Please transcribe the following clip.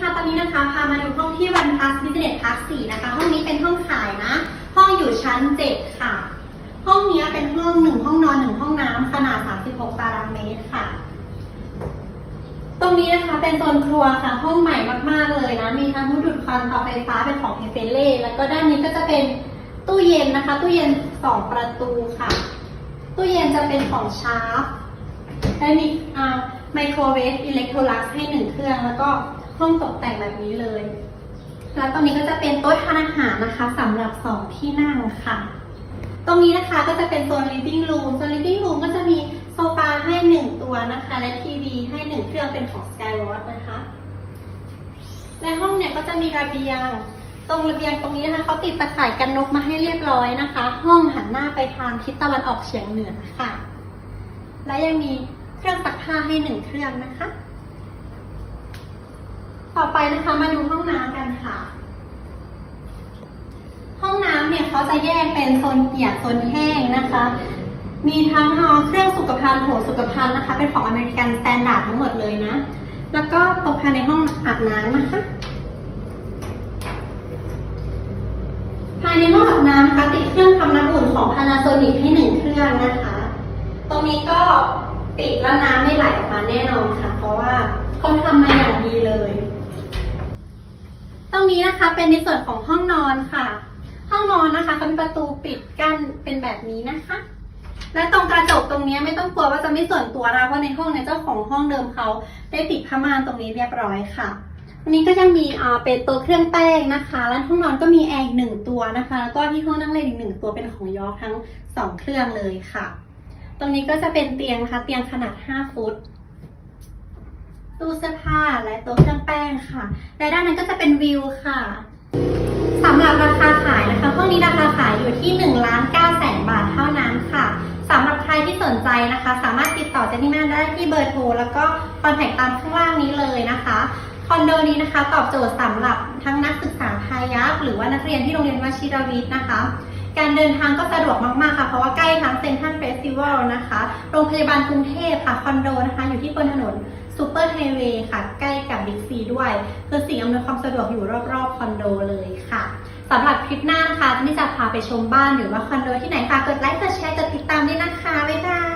ค่ะ ตอนนี้นะคะ พามาดูห้องที่วันพัสบิสเนสพัสสี่นะคะ ห้องนี้เป็นห้องขายนะ ห้องอยู่ชั้นเจ็ดค่ะ ห้องนี้เป็นห้องหนึ่งห้องนอนหนึ่งห้องน้ำขนาด 36 ตารางเมตรค่ะ ตรงนี้นะคะเป็นโซนครัวค่ะ ห้องใหม่มากๆเลยนะ มีทั้งดูดควันเตาไฟฟ้าเป็นของเฮเฟเล่แล้วก็ด้านนี้ก็จะเป็นตู้เย็นนะคะ ตู้เย็นสองประตูค่ะ ตู้เย็นจะเป็นของชาร์ปและมีอ่าไมโครเวฟอิเล็กโทรลักซ์ให้หนึ่งเครื่องแล้วก็ ห้องตกแต่งแบบนี้เลย แล้วตรงนี้ก็จะเป็นโต๊ะทานอาหารนะคะสำหรับสองที่นั่งค่ะ ตรงนี้นะคะก็จะเป็นโซน living room โซน living room ก็จะมีโซฟาให้หนึ่งตัวนะคะ และทีวีให้หนึ่งเครื่องเป็นของ Skywatch นะคะในห้องเนี่ยก็จะมีระเบียง ตรงระเบียงตรงนี้นะคะเขาติดตะข่ายกันนกมาให้เรียบร้อยนะคะ ห้องหันหน้าไปทางทิศตะวันออกเฉียงเหนือค่ะ และยังมีเครื่องซักผ้าให้หนึ่งเครื่องนะคะ ต่อไปนะคะมาดูห้องน้ำกันค่ะ ห้องน้ำเนี่ยเขาจะแยกเป็นโซนเปียกโซนแห้งนะคะ มีทั้งเอ่อเครื่องสุขภัณฑ์หัวสุขภัณฑ์นะคะ เป็นของอเมริกันสแตนดาร์ดทั้งหมดเลยนะ แล้วก็ตกภายในห้องอาบน้ำนะคะภายในห้องอาบน้ำนะคะติดเครื่องทำน้ำอุ่นของ Panasonic ให้หนึ่งเครื่องนะคะ ตรงนี้ก็ปิดแล้วน้ำไม่ไหลออกมาแน่นอนค่ะ เพราะว่าเขาทำมาอย่างดีเลย นี้นะคะเป็นในส่วนของห้องนอนค่ะ ห้องนอนนะคะเขามีประตูปิดกั้นเป็นแบบนี้นะคะ และตรงกระจกตรงนี้ไม่ต้องกลัวว่าจะไม่ส่วนตัวเราเพราะในห้องในเจ้าของห้องเดิมเขาได้ปิดผ้าม่านตรงนี้เรียบร้อยค่ะวันนี้ก็ยังมีอ่าเป็นตัวเครื่องแป้งนะคะและห้องนอนก็มีแอร์อีกหนึ่งตัวนะคะ แล้วก็ที่ห้องนั่งเล่นอีกหนึ่งตัวเป็นของยอทั้งสองเครื่องเลยค่ะ ตรงนี้ก็จะเป็นเตียงนะคะเตียงขนาด 5 ฟุต ตู้เสื้อผ้าและโต๊ะเครื่องแป้งค่ะและด้านนั้นก็จะเป็นวิวค่ะสำหรับราคาขายนะคะห้องนี้ราคาขายอยู่ที่1ล้าน9แสนบาทเท่านั้นค่ะสำหรับใครที่สนใจนะคะ สามารถติดต่อเจนนี่แม่ได้ที่เบอร์โทรแล้วก็คอนแทคตามข้างล่างนี้เลยนะคะคอนโดนี้นะคะ ตอบโจทย์สำหรับทั้งนักศึกษาไทยยักหรือว่านักเรียนที่โรงเรียนวชิรวิทย์นะคะ การเดินทางก็สะดวกมากๆค่ะ เพราะว่าใกล้ทั้งเซ็นทรัลเฟสติวัลนะคะ โรงพยาบาลกรุงเทพค่ะ คอนโดนะคะ อยู่ที่บนถนนซูเปอร์ไฮเวย์ค่ะ ใกล้กับบิ๊กซีด้วย คือสิ่งอำนวยความสะดวกอยู่รอบๆคอนโดเลยค่ะสำหรับคลิปหน้านะคะนี่จะพาไปชมบ้านหรือว่าคอนโดที่ไหนฝากกดไลค์กดแชร์กดติดตามด้วยนะคะบ๊ายบาย